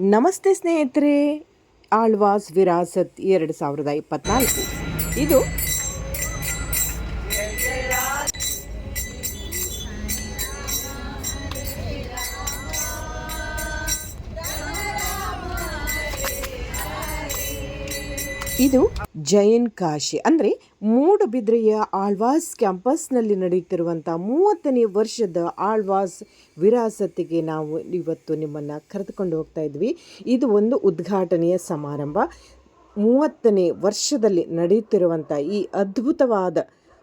ನಮಸ್ತೆ ಸ್ನೇಹಿತರೆ. ಆಳ್ವಾಸ್ ವಿರಾಸತ್ ಎರಡು ಸಾವಿರದ ಇಪ್ಪತ್ನಾಲ್ಕು. ಇದು ಇದು ಜೈನ್ ಕಾಶಿ. ಅಂದರೆ ಮೂಡಬಿದ್ರೆಯ ಆಳ್ವಾಸ್ ಕ್ಯಾಂಪಸ್ನಲ್ಲಿ ನಡೆಯುತ್ತಿರುವಂಥ ಮೂವತ್ತನೇ ವರ್ಷದ ಆಳ್ವಾಸ್ ವಿರಾಸತ್ತಿಗೆ ನಾವು ಇವತ್ತು ನಿಮ್ಮನ್ನು ಕರೆದುಕೊಂಡು ಹೋಗ್ತಾ ಇದ್ವಿ. ಇದು ಒಂದು ಉದ್ಘಾಟನೆಯ ಸಮಾರಂಭ. ಮೂವತ್ತನೇ ವರ್ಷದಲ್ಲಿ ನಡೆಯುತ್ತಿರುವಂಥ ಈ ಅದ್ಭುತವಾದ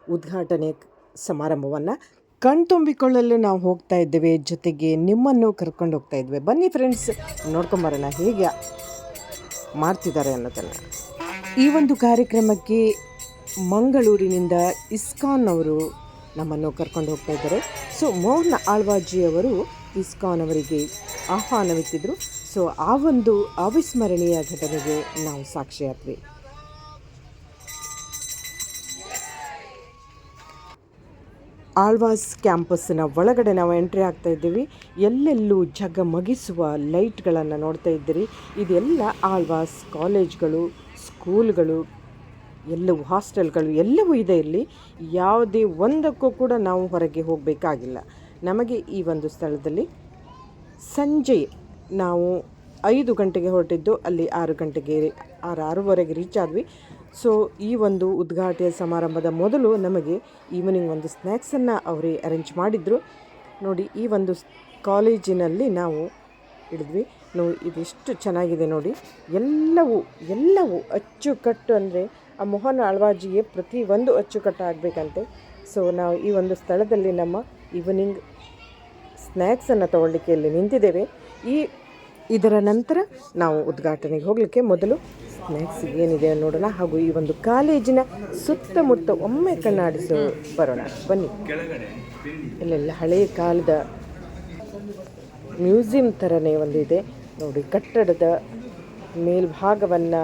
ಉದ್ಘಾಟನೆ ಸಮಾರಂಭವನ್ನು ಕಣ್ತುಂಬಿಕೊಳ್ಳಲು ನಾವು ಹೋಗ್ತಾ ಇದ್ದೇವೆ. ಜೊತೆಗೆ ನಿಮ್ಮನ್ನು ಕರ್ಕೊಂಡು ಹೋಗ್ತಾ ಇದ್ವಿ ಬನ್ನಿ ಫ್ರೆಂಡ್ಸ್ ನೋಡ್ಕೊಂಬರೋಣ. ಹೇಗೆ ಮಾಡ್ತಿದ್ದಾರೆ ಅನ್ನೋದನ್ನು. ಈ ಒಂದು ಕಾರ್ಯಕ್ರಮಕ್ಕೆ ಮಂಗಳೂರಿನಿಂದ ಇಸ್ಕಾನ್ ಅವರು ನಮ್ಮನ್ನು ಕರ್ಕೊಂಡು ಹೋಗ್ತಾ ಇದ್ದಾರೆ. ಸೊ ಮೋಹನ್ ಆಳ್ವಾಜಿ ಅವರು ಇಸ್ಕಾನ್ ಅವರಿಗೆ ಆಹ್ವಾನವಿತ್ತಿದ್ರು ಸೊ, ಆ ಒಂದು ಅವಿಸ್ಮರಣೀಯ ಘಟನೆಗೆ ನಾವು ಸಾಕ್ಷಿಯಾದ್ವಿ. ಆಳ್ವಾಸ್ ಕ್ಯಾಂಪಸ್ಸಿನ ಒಳಗಡೆ ನಾವು ಎಂಟ್ರಿ ಆಗ್ತಾ ಇದ್ದೀವಿ. ಎಲ್ಲೆಲ್ಲೂ ಜಗಮಗಿಸುವ ಲೈಟ್ಗಳನ್ನು ನೋಡ್ತಾ ಇದ್ದೀರಿ. ಇದೆಲ್ಲ ಆಳ್ವಾಸ್ ಕಾಲೇಜ್ಗಳು ಸ್ಕೂಲ್ಗಳು, ಎಲ್ಲವೂ, ಹಾಸ್ಟೆಲ್ಗಳು, ಎಲ್ಲವೂ ಇದೆ ಇಲ್ಲಿ. ಯಾವುದೇ ಒಂದಕ್ಕೂ ಕೂಡ ನಾವು ಹೊರಗೆ ಹೋಗಬೇಕಾಗಿಲ್ಲ. ನಮಗೆ ಈ ಒಂದು ಸ್ಥಳದಲ್ಲಿ ಸಂಜೆ ನಾವು ಐದು ಗಂಟೆಗೆ ಹೊರಟಿದ್ದು, ಅಲ್ಲಿ ಆರು ಗಂಟೆಗೆ, ಆರು, ಆರೂವರೆಗೆ ರೀಚ್ ಆದ್ವಿ. ಸೊ ಈ ಒಂದು ಉದ್ಘಾಟನೆ ಸಮಾರಂಭದ ಮೊದಲು ನಮಗೆ ಈವ್ನಿಂಗ್ ಒಂದು ಸ್ನ್ಯಾಕ್ಸನ್ನು ಅವರೇ ಅರೇಂಜ್ ಮಾಡಿದರು. ನೋಡಿ, ಈ ಒಂದು ಕಾಲೇಜಿನಲ್ಲಿ ನಾವು ಹಿಡಿದ್ವಿ ನೋ ಇದೆಷ್ಟು ಚೆನ್ನಾಗಿದೆ ನೋಡಿ. ಎಲ್ಲವೂ ಎಲ್ಲವೂ ಅಚ್ಚುಕಟ್ಟು ಅಂದರೆ ಆ ಮೋಹನ ಅಳ್ವಾಜಿಗೆ ಪ್ರತಿ ಒಂದು ಅಚ್ಚುಕಟ್ಟು ಆಗಬೇಕಂತೆ. ಸೊ ನಾವು ಈ ಒಂದು ಸ್ಥಳದಲ್ಲಿ ನಮ್ಮ ಈವ್ನಿಂಗ್ ಸ್ನ್ಯಾಕ್ಸನ್ನು ತಗೊಳ್ಳಿಕ್ಕೆ ಇಲ್ಲಿ ನಿಂತಿದ್ದೇವೆ. ಈ ಇದರ ನಂತರ ನಾವು ಉದ್ಘಾಟನೆಗೆ ಹೋಗಲಿಕ್ಕೆ ಮೊದಲು ಸ್ನ್ಯಾಕ್ಸ್ ಏನಿದೆ ನೋಡೋಣ. ಹಾಗೂ ಈ ಒಂದು ಕಾಲೇಜಿನ ಸುತ್ತಮುತ್ತ ಒಮ್ಮೆ ಕಣ್ಣಾಡಿಸೋ ಬರೋಣ. ಬನ್ನಿ. ಇಲ್ಲೆಲ್ಲ ಹಳೆಯ ಕಾಲದ ಮ್ಯೂಸಿಯಂ ಥರನೇ ಒಂದಿದೆ. ನೋಡಿ, ಕಟ್ಟಡದ ಮೇಲ್ಭಾಗವನ್ನು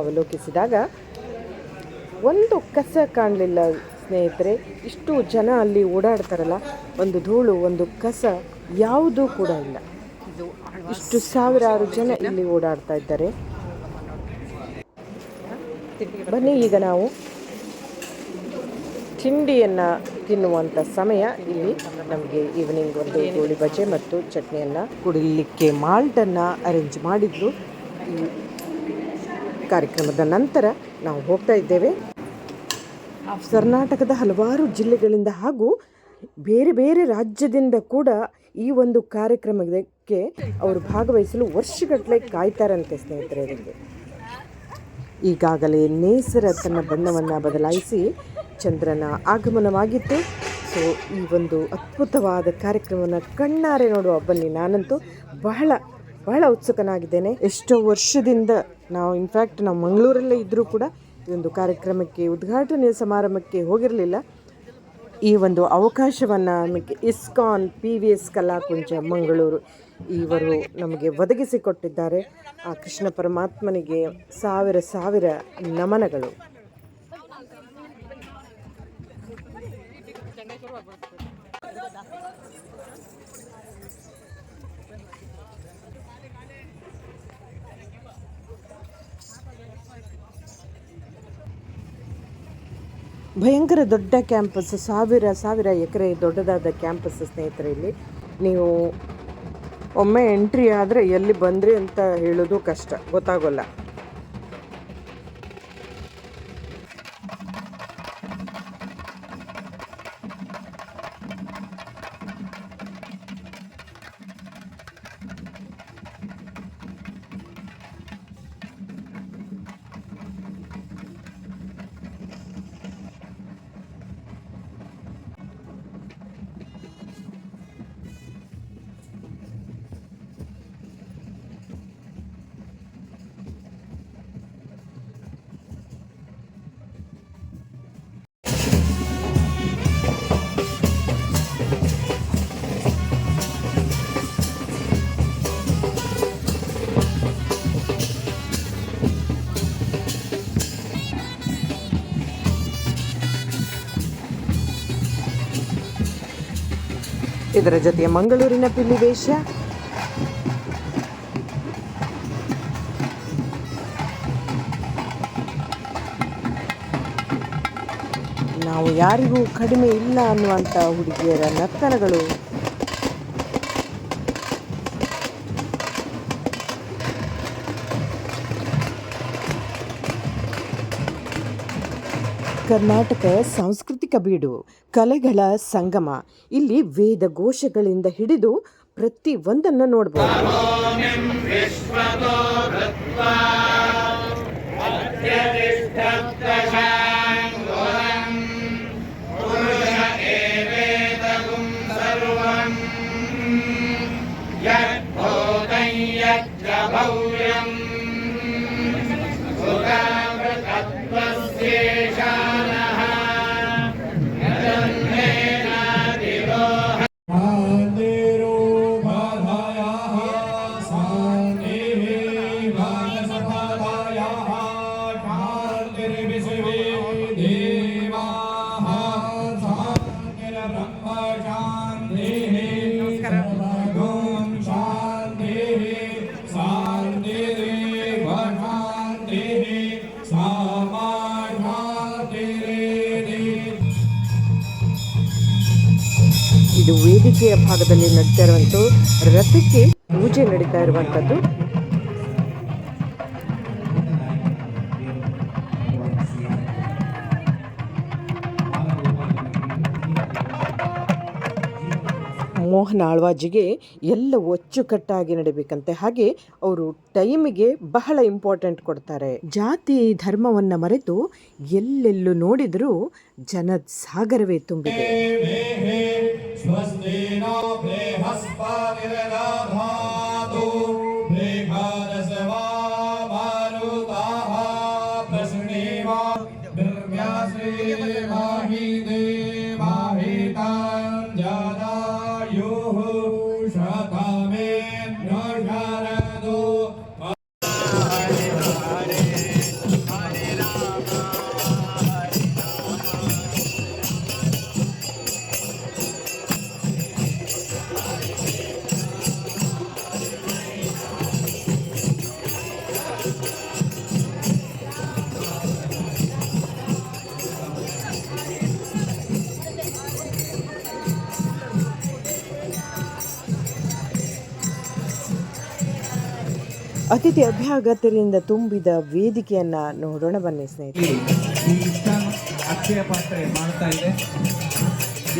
ಅವಲೋಕಿಸಿದಾಗ ಒಂದು ಕಸ ಕಾಣಲಿಲ್ಲ ಸ್ನೇಹಿತರೆ. ಇಷ್ಟು ಜನ ಅಲ್ಲಿ ಓಡಾಡ್ತಾರಲ್ಲ, ಒಂದು ಧೂಳು, ಒಂದು ಕಸ ಯಾವುದೂ ಕೂಡ ಇಲ್ಲ. ಇಷ್ಟು ಸಾವಿರಾರು ಜನ ಇಲ್ಲಿ ಓಡಾಡ್ತಾ ಇದ್ದಾರೆ. ಬನ್ನಿ, ಈಗ ನಾವು ತಿಂಡಿಯನ್ನು ತಿನ್ನುವಂಥ ಸಮಯ ಇಲ್ಲಿ ನಮಗೆ ಈವ್ನಿಂಗ್ ಒಂದು ಗೋಳಿ ಬಜೆ ಮತ್ತು ಚಟ್ನಿಯನ್ನು ಕುಡಿಲಿಕ್ಕೆ ಮಾಲ್ಟನ್ನು ಅರೇಂಜ್ ಮಾಡಿದ್ರು ಕಾರ್ಯಕ್ರಮದ ನಂತರ ನಾವು ಹೋಗ್ತಾ ಇದ್ದೇವೆ. ಕರ್ನಾಟಕದ ಹಲವಾರು ಜಿಲ್ಲೆಗಳಿಂದ ಹಾಗೂ ಬೇರೆ ಬೇರೆ ರಾಜ್ಯದಿಂದ ಕೂಡ ಈ ಒಂದು ಕಾರ್ಯಕ್ರಮಕ್ಕೆ ಅವರು ಭಾಗವಹಿಸಲು ವರ್ಷಗಟ್ಟಲೆ ಕಾಯ್ತಾರಂತೆ ಸ್ನೇಹಿತರೆ. ಈಗಾಗಲೇ ನೇಸರ ತನ್ನ ಬಣ್ಣವನ್ನು ಬದಲಾಯಿಸಿ ಚಂದ್ರನ ಆಗಮನವಾಗಿತ್ತು. ಸೊ ಈ ಒಂದು ಅದ್ಭುತವಾದ ಕಾರ್ಯಕ್ರಮವನ್ನು ಕಣ್ಣಾರೆ ನೋಡುವ ಬನ್ನಿ. ನಾನಂತೂ ಬಹಳ ಬಹಳ ಉತ್ಸುಕನಾಗಿದ್ದೇನೆ. ಎಷ್ಟೋ ವರ್ಷದಿಂದ ನಾವು ಇನ್ಫ್ಯಾಕ್ಟ್ ನಾವು ಮಂಗಳೂರಲ್ಲೇ ಇದ್ದರೂ ಕೂಡ ಈ ಒಂದು ಕಾರ್ಯಕ್ರಮಕ್ಕೆ ಉದ್ಘಾಟನೆ ಸಮಾರಂಭಕ್ಕೆ ಹೋಗಿರಲಿಲ್ಲ. ಈ ಒಂದು ಅವಕಾಶವನ್ನು ನಮಗೆ ISKCON P V S Kalakuncha Mangaluru ಇವರು ನಮಗೆ ಒದಗಿಸಿಕೊಟ್ಟಿದ್ದಾರೆ ಆ ಕೃಷ್ಣ ಪರಮಾತ್ಮನಿಗೆ ಸಾವಿರ ಸಾವಿರ ನಮನಗಳು. ಭಯಂಕರ ದೊಡ್ಡ ಕ್ಯಾಂಪಸ್, ಸಾವಿರ ಸಾವಿರ ಎಕರೆ ದೊಡ್ಡದಾದ ಕ್ಯಾಂಪಸ್ ಸ್ನೇಹಿತರೆ ಇಲ್ಲಿ. ನೀವು ಒಮ್ಮೆ ಎಂಟ್ರಿ ಆದರೆ ಎಲ್ಲಿ ಬಂದ್ರಿ ಅಂತ ಹೇಳೋದು ಕಷ್ಟ, ಗೊತ್ತಾಗೋಲ್ಲ. ಇದರ ಜೊತೆ ಮಂಗಳೂರಿನ ಪಿಲ್ಲಿವೇಶ ನಾವು ಯಾರಿಗೂ ಕಡಿಮೆ ಇಲ್ಲ ಅನ್ನುವಂಥ ಹುಡುಗಿಯರ ನರ್ತನಗಳು ಕರ್ನಾಟಕ ಸಾಂಸ್ಕೃತಿಕ ಬೀಡು ಕಲೆಗಳ ಸಂಗಮ. ಇಲ್ಲಿ ವೇದ ಘೋಷಗಳಿಂದ ಹಿಡಿದು ಪ್ರತಿ ಒಂದನ್ನು ನೋಡ್ಬೋದು. ವೇದಿಕೆಯ ಭಾಗದಲ್ಲಿ ನಡೀತಾ ಇರುವಂಥ ರಥಕ್ಕೆ ಪೂಜೆ ನಡೀತಾ ಇರುವಂಥದ್ದು ಮೋಹನ ಆಳ್ವಾಜಿಗೆ ಎಲ್ಲ ಅಚ್ಚುಕಟ್ಟಾಗಿ ನಡಿಬೇಕಂತೆ. ಹಾಗೆ ಅವರು ಟೈಮಿಗೆ ಬಹಳ ಇಂಪಾರ್ಟೆಂಟ್ ಕೊಡ್ತಾರೆ. ಜಾತಿ ಧರ್ಮವನ್ನ ಮರೆತು ಎಲ್ಲೆಲ್ಲೂ ನೋಡಿದರೂ ಜನ ಸಾಗರವೇ ತುಂಬಿದೆ. स्वस्तेन बृहस्पतिर्दधातु बृहदसवा मारुताः प्रसृणीवा निर्व्यासेवाहि देवाहितां जदायुः शतमेन्द्र शरदो ಅತಿಥಿ ಅಭ್ಯಾಗತರಿಂದ ತುಂಬಿದ ವೇದಿಕೆಯನ್ನ ನೋಡೋಣ ಬನ್ನಿ ಸ್ನೇಹಿತರೆ. ಅಕ್ಷಯ ಪಾತ್ರೆ ಮಾಡ್ತಾ ಇದೆ.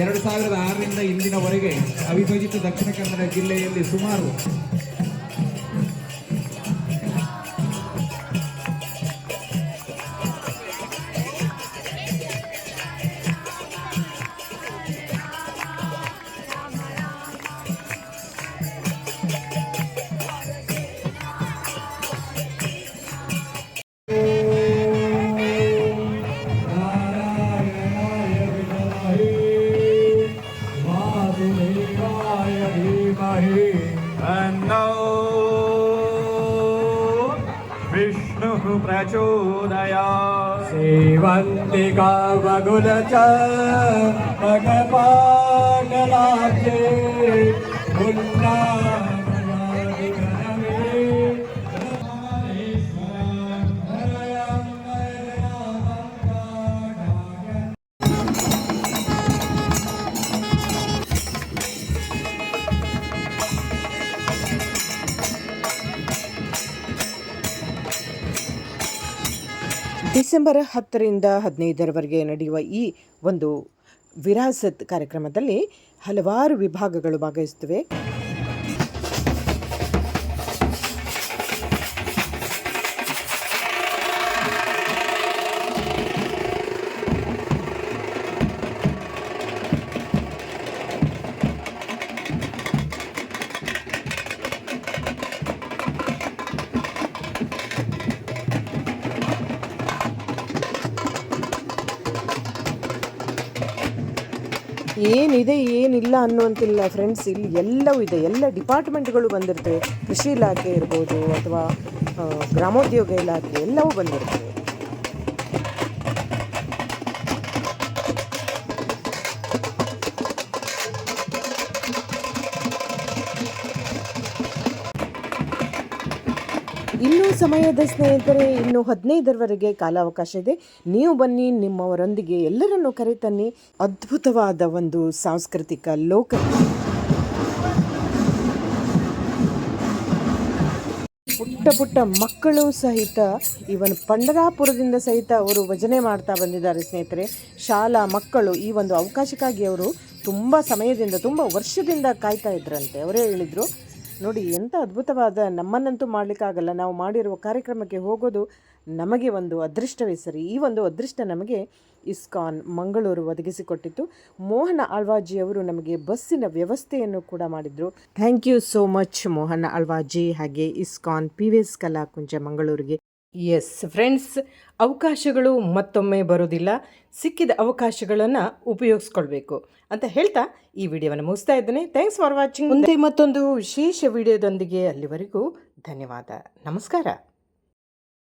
ಎರಡು ಸಾವಿರದ ಆರರಿಂದ ಇಂದಿನವರೆಗೆ ಅವಿಭಜಿತ ದಕ್ಷಿಣ ಕನ್ನಡ ಜಿಲ್ಲೆಯಲ್ಲಿ ಸುಮಾರು लागोल्याच्या मग पाग लागते पुन्हा ಡಿಸೆಂಬರ್ ಹತ್ತರಿಂದ ಹದಿನೈದರವರೆಗೆ ನಡೆಯುವ ಈ ಒಂದು ವಿರಾಸತ್ ಕಾರ್ಯಕ್ರಮದಲ್ಲಿ ಹಲವಾರು ವಿಭಾಗಗಳು ಭಾಗವಹಿಸುತ್ತವೆ. ಏನಿದೆ ಏನಿಲ್ಲ ಅನ್ನುವಂತಿಲ್ಲ ಫ್ರೆಂಡ್ಸ್ ಇಲ್ಲಿ ಎಲ್ಲವೂ ಇದೆ. ಎಲ್ಲ ಡಿಪಾರ್ಟ್ಮೆಂಟ್ಗಳು ಬಂದಿರ್ತವೆ. ಕೃಷಿ ಇಲಾಖೆ ಇರ್ಬೋದು ಅಥವಾ ಗ್ರಾಮೋದ್ಯೋಗ ಇಲಾಖೆ ಎಲ್ಲವೂ ಬಂದಿರ್ತವೆ. ಇನ್ನೂ ಸಮಯದ ಸ್ನೇಹಿತರೆ, ಇನ್ನು ಹದಿನೈದರವರೆಗೆ ಕಾಲಾವಕಾಶ ಇದೆ. ನೀವು ಬನ್ನಿ, ನಿಮ್ಮವರೊಂದಿಗೆ ಎಲ್ಲರನ್ನು ಕರೆತನ್ನಿ. ಅದ್ಭುತವಾದ ಒಂದು ಸಾಂಸ್ಕೃತಿಕ ಲೋಕ. ಪುಟ್ಟ ಪುಟ್ಟ ಮಕ್ಕಳು ಸಹಿತ ಇವನ್ ಪಂಡರಾಪುರದಿಂದ ಸಹಿತ ಅವರು ಭಜನೆ ಮಾಡ್ತಾ ಬಂದಿದ್ದಾರೆ ಸ್ನೇಹಿತರೆ. ಶಾಲಾ ಮಕ್ಕಳು ಈ ಒಂದು ಅವಕಾಶಕ್ಕಾಗಿ ಅವರು ತುಂಬ ಸಮಯದಿಂದ, ತುಂಬ ವರ್ಷದಿಂದ ಕಾಯ್ತಾ ಇದ್ರಂತೆ. ಅವರೇ ಹೇಳಿದರು. ನೋಡಿ ಎಂಥ ಅದ್ಭುತವಾದ ನಮ್ಮನ್ನಂತೂ ಮಾಡಲಿಕ್ಕಾಗಲ್ಲ. ನಾವು ಮಾಡಿರುವ ಕಾರ್ಯಕ್ರಮಕ್ಕೆ ಹೋಗೋದು ನಮಗೆ ಒಂದು ಅದೃಷ್ಟವೇ ಸರಿ. ಈ ಒಂದು ಅದೃಷ್ಟ ನಮಗೆ ಇಸ್ಕಾನ್, ಮಂಗಳೂರು ಒದಗಿಸಿಕೊಟ್ಟಿತ್ತು. ಮೋಹನ ಆಳ್ವಾಜಿ ಅವರು ನಮಗೆ ಬಸ್ಸಿನ ವ್ಯವಸ್ಥೆಯನ್ನು ಕೂಡ ಮಾಡಿದರು. Thank you so much Mohana Alvaji, ಹಾಗೆ ISKCON, P V S Kalakunja ಮಂಗಳೂರಿಗೆ. ಎಸ್ ಫ್ರೆಂಡ್ಸ್ ಅವಕಾಶಗಳು ಮತ್ತೊಮ್ಮೆ ಬರೋದಿಲ್ಲ ಸಿಕ್ಕಿದ ಅವಕಾಶಗಳನ್ನು ಉಪಯೋಗಿಸ್ಕೊಳ್ಬೇಕು. ಅಂತ ಹೇಳ್ತಾ ಈ ವಿಡಿಯೋವನ್ನು ಮುಗಿಸ್ತಾ ಇದ್ದೇನೆ. ಥ್ಯಾಂಕ್ಸ್ ಫಾರ್ ವಾಚಿಂಗ್ ಮುಂದೆ ಮತ್ತೊಂದು ವಿಶೇಷ ವಿಡಿಯೋದೊಂದಿಗೆ ಅಲ್ಲಿವರೆಗೂ ಧನ್ಯವಾದ. ನಮಸ್ಕಾರ.